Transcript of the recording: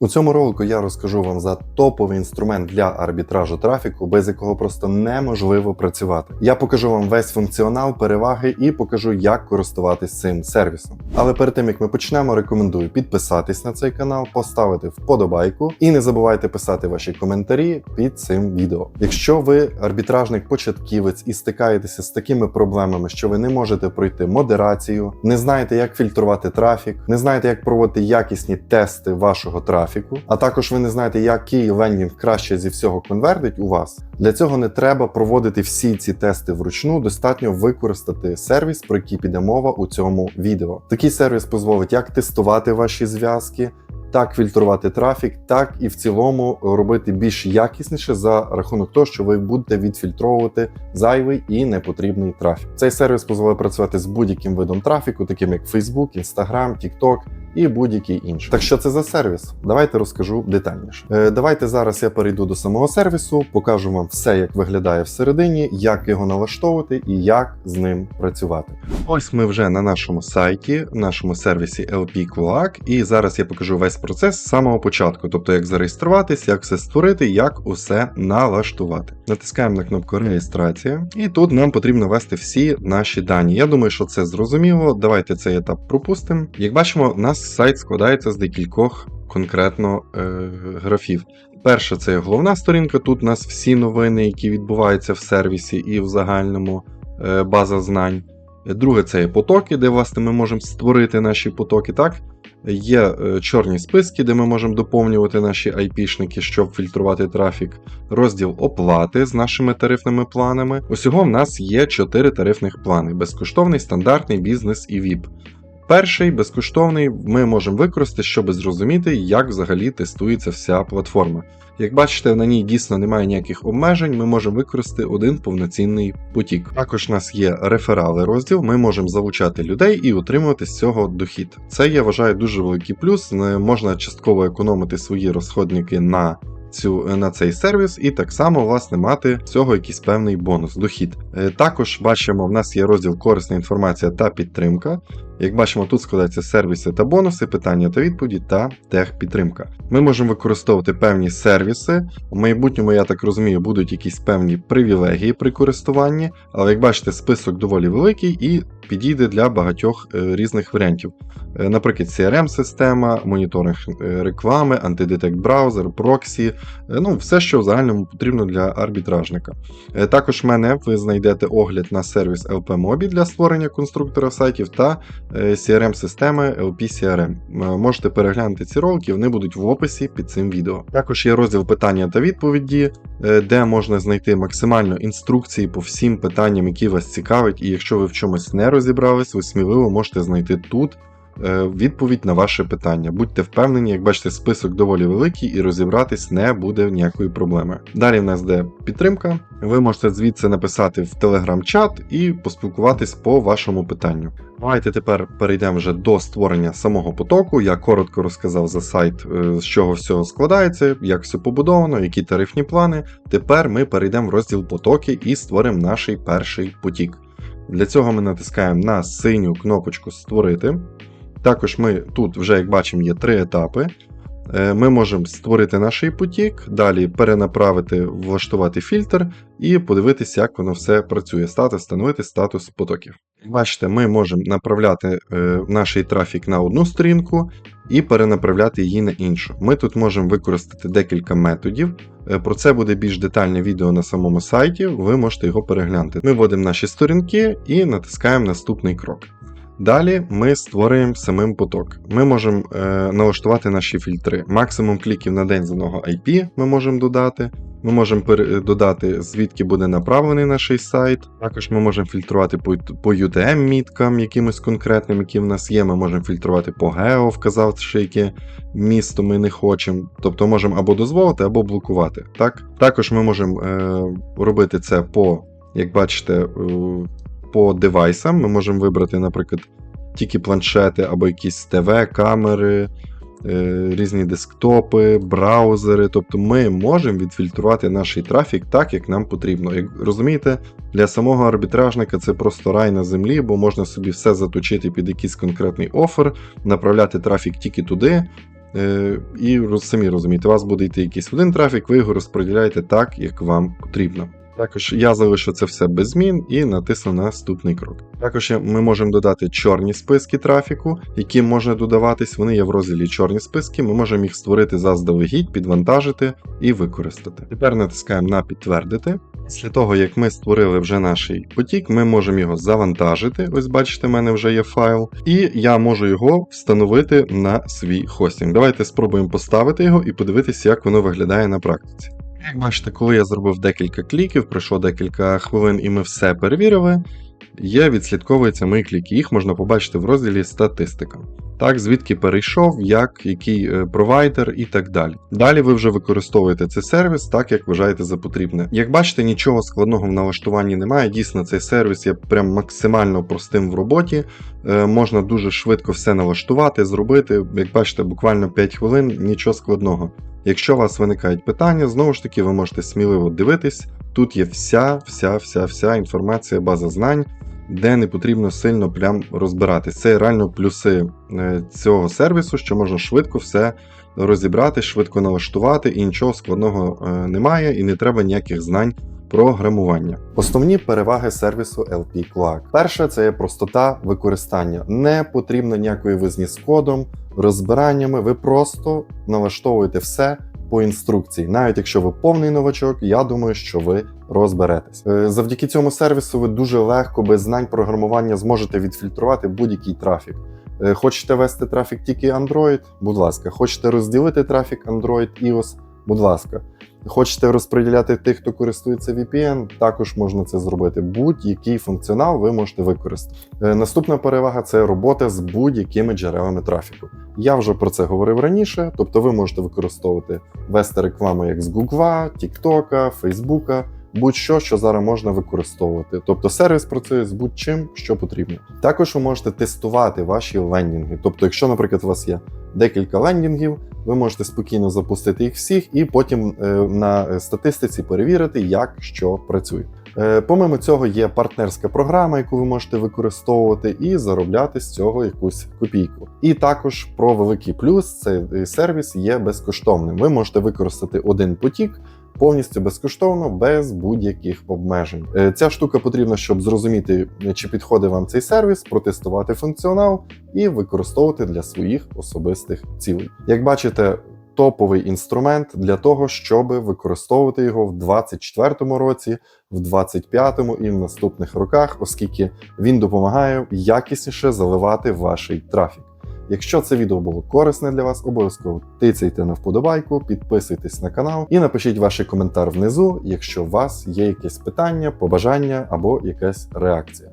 У цьому ролику я розкажу вам за топовий інструмент для арбітражу трафіку, без якого просто неможливо працювати. Я покажу вам весь функціонал, переваги і покажу, як користуватись цим сервісом. Але перед тим як ми почнемо, рекомендую підписатись на цей канал, поставити вподобайку і не забувайте писати ваші коментарі під цим відео. Якщо ви арбітражник початківець і стикаєтеся з такими проблемами, що ви не можете пройти модерацію, не знаєте, як фільтрувати трафік, не знаєте, як проводити якісні тести вашого трафіку, а також ви не знаєте, який лендінг краще зі всього конвертить у вас. Для цього не треба проводити всі ці тести вручну. Достатньо використати сервіс, про який піде мова у цьому відео. Такий сервіс дозволить як тестувати ваші зв'язки. Так фільтрувати трафік, так і в цілому робити більш якісніше за рахунок того, що ви будете відфільтровувати зайвий і непотрібний трафік. Цей сервіс дозволяє працювати з будь-яким видом трафіку, таким як Facebook, Instagram, TikTok і будь-який інший. Так що це за сервіс? Давайте розкажу детальніше. Е, давайте зараз я перейду до самого сервісу, покажу вам все, як виглядає всередині, як його налаштовувати і як з ним працювати. Ось ми вже на нашому сайті, нашому сервісі LP Kulak, і зараз я покажу весь процес з самого початку, тобто як зареєструватись, як все створити, як усе налаштувати. Натискаємо на кнопку реєстрація, і тут нам потрібно ввести всі наші дані. Я думаю, що це зрозуміло. Давайте цей етап пропустимо. Як бачимо, у нас сайт складається з декількох конкретно е, графів. Перша це головна сторінка. Тут у нас всі новини, які відбуваються в сервісі і в загальному е, база знань. Друге, це є потоки, де власне ми можемо створити наші потоки. Так? Є е, чорні списки, де ми можемо доповнювати наші IP-шники, щоб фільтрувати трафік. Розділ оплати з нашими тарифними планами. Усього в нас є 4 тарифних плани: безкоштовний, стандартний, бізнес і VIP. Перший безкоштовний ми можемо використати, щоб зрозуміти, як взагалі тестується вся платформа. Як бачите, на ній дійсно немає ніяких обмежень, ми можемо використати один повноцінний потік. Також у нас є реферали розділ, ми можемо залучати людей і отримувати з цього дохід. Це я вважаю дуже великий плюс. Можна частково економити свої розходники на цю на цей сервіс, і так само власне мати з цього якийсь певний бонус, дохід. Е, Також бачимо, в нас є розділ корисна інформація та підтримка. Як бачимо, тут складаються сервіси та бонуси, питання та відповіді та техпідтримка. Ми можемо використовувати певні сервіси. У майбутньому, я так розумію, будуть якісь певні привілегії при користуванні, але як бачите, список доволі великий і підійде для багатьох е, різних варіантів. Е, Наприклад, CRM-система, моніторинг е, реклами, антидетект браузер, проксі, ну все, що в загальному потрібно для арбітражника. Також в мене ви знайдете огляд на сервіс LP Mobi для створення конструктора сайтів та CRM-системи LP CRM. Можете переглянути ці ролики, вони будуть в описі під цим відео. Також є розділ питання та відповіді, де можна знайти максимально інструкції по всім питанням, які вас цікавить, і якщо ви в чомусь не розібрались, ви сміливо можете знайти тут. Відповідь на ваше питання. Будьте впевнені, як бачите, список доволі великий і розібратись не буде ніякої проблеми. Далі в нас де підтримка. Ви можете звідси написати в телеграм-чат і поспілкуватись по вашому питанню. Давайте тепер перейдемо вже до створення самого потоку. Я коротко розказав за сайт, з чого всього складається, як все побудовано, які тарифні плани. Тепер ми перейдемо в розділ потоки і створимо наш перший потік. Для цього ми натискаємо на синю кнопочку Створити. Також ми тут вже, як бачимо, є три етапи. Ми можемо створити наш потік, далі перенаправити, влаштувати фільтр і подивитися, як воно все працює. Статус, встановити статус потоків. Бачите, ми можемо направляти наш трафік на одну сторінку і перенаправляти її на іншу. Ми тут можемо використати декілька методів. Про це буде більш детальне відео на самому сайті, ви можете його переглянути. Ми вводимо наші сторінки і натискаємо наступний крок. Далі ми створюємо самим поток. Ми можемо е, налаштувати наші фільтри. Максимум кліків на день з одного IP ми можемо додати. Ми можемо додати, звідки буде направлений наш сайт. Також ми можемо фільтрувати по, по UTM-міткам, якимось конкретним, які в нас є. Ми можемо фільтрувати по гео, вказавши, яке місто ми не хочемо. Тобто можемо або дозволити, або блокувати. Так? Також ми можемо е, робити це по, як бачите, е, по девайсам. Ми можемо вибрати, наприклад, тільки планшети або якісь ТВ, камери, е, різні десктопи, браузери. Тобто ми можемо відфільтрувати наш трафік так, як нам потрібно. Як розумієте, для самого арбітражника це просто рай на землі, бо можна собі все заточити під якийсь конкретний офер, направляти трафік тільки туди. Е, і самі розумієте, у вас буде йти якийсь один трафік, ви його розподіляєте так, як вам потрібно. Також я залишу це все без змін і натисну на наступний крок. Також ми можемо додати чорні списки трафіку, які можна додаватись. Вони є в розділі чорні списки. Ми можемо їх створити заздалегідь, підвантажити і використати. Тепер натискаємо на підтвердити. Після того, як ми створили вже наш потік, ми можемо його завантажити. Ось бачите, в мене вже є файл, і я можу його встановити на свій хостинг. Давайте спробуємо поставити його і подивитися, як воно виглядає на практиці. Як бачите, коли я зробив декілька кліків, пройшло декілька хвилин і ми все перевірили, є відслідковуються мої кліки. Їх можна побачити в розділі статистика. Так, звідки перейшов, як, який е, провайдер і так далі. Далі ви вже використовуєте цей сервіс так, як вважаєте за потрібне. Як бачите, нічого складного в налаштуванні немає. Дійсно, цей сервіс є прям максимально простим в роботі. Е, можна дуже швидко все налаштувати, зробити. Як бачите, буквально 5 хвилин, нічого складного. Якщо у вас виникають питання, знову ж таки, ви можете сміливо дивитись. Тут є вся, вся, вся, вся інформація, база знань, де не потрібно сильно прям розбиратись. Це реально плюси е, цього сервісу, що можна швидко все розібрати, швидко налаштувати, і нічого складного е, немає, і не треба ніяких знань. Програмування. Основні переваги сервісу LP Cloak. Перше, це є простота використання. Не потрібно ніякої визні з кодом, розбираннями. Ви просто налаштовуєте все по інструкції. Навіть якщо ви повний новачок, я думаю, що ви розберетесь. Е, Завдяки цьому сервісу ви дуже легко, без знань програмування, зможете відфільтрувати будь-який трафік. Е, Хочете вести трафік тільки Android? Будь ласка, хочете розділити трафік Android, iOS? Будь ласка. Хочете розподіляти тих, хто користується VPN, також можна це зробити. Будь-який функціонал ви можете використати. Е, Наступна перевага це робота з будь-якими джерелами трафіку. Я вже про це говорив раніше, тобто ви можете використовувати вести рекламу як з Google, TikTok, Facebook, будь-що, що зараз можна використовувати. Тобто сервіс працює з будь-чим, що потрібно. Також ви можете тестувати ваші лендінги. Тобто, якщо, наприклад, у вас є декілька лендінгів, ви можете спокійно запустити їх всіх і потім е, на статистиці перевірити, як що працює. Е, Помимо цього, є партнерська програма, яку ви можете використовувати і заробляти з цього якусь копійку. І також про великий плюс цей е, сервіс є безкоштовним. Ви можете використати один потік. Повністю безкоштовно, без будь-яких обмежень. Е, Ця штука потрібна, щоб зрозуміти, чи підходить вам цей сервіс, протестувати функціонал і використовувати для своїх особистих цілей. Як бачите, топовий інструмент для того, щоб використовувати його в 2024 році, в 2025 і в наступних роках, оскільки він допомагає якісніше заливати ваш трафік. Якщо це відео було корисне для вас, обов'язково тицяйте на вподобайку, підписуйтесь на канал і напишіть ваш коментар внизу, якщо у вас є якесь питання, побажання або якась реакція.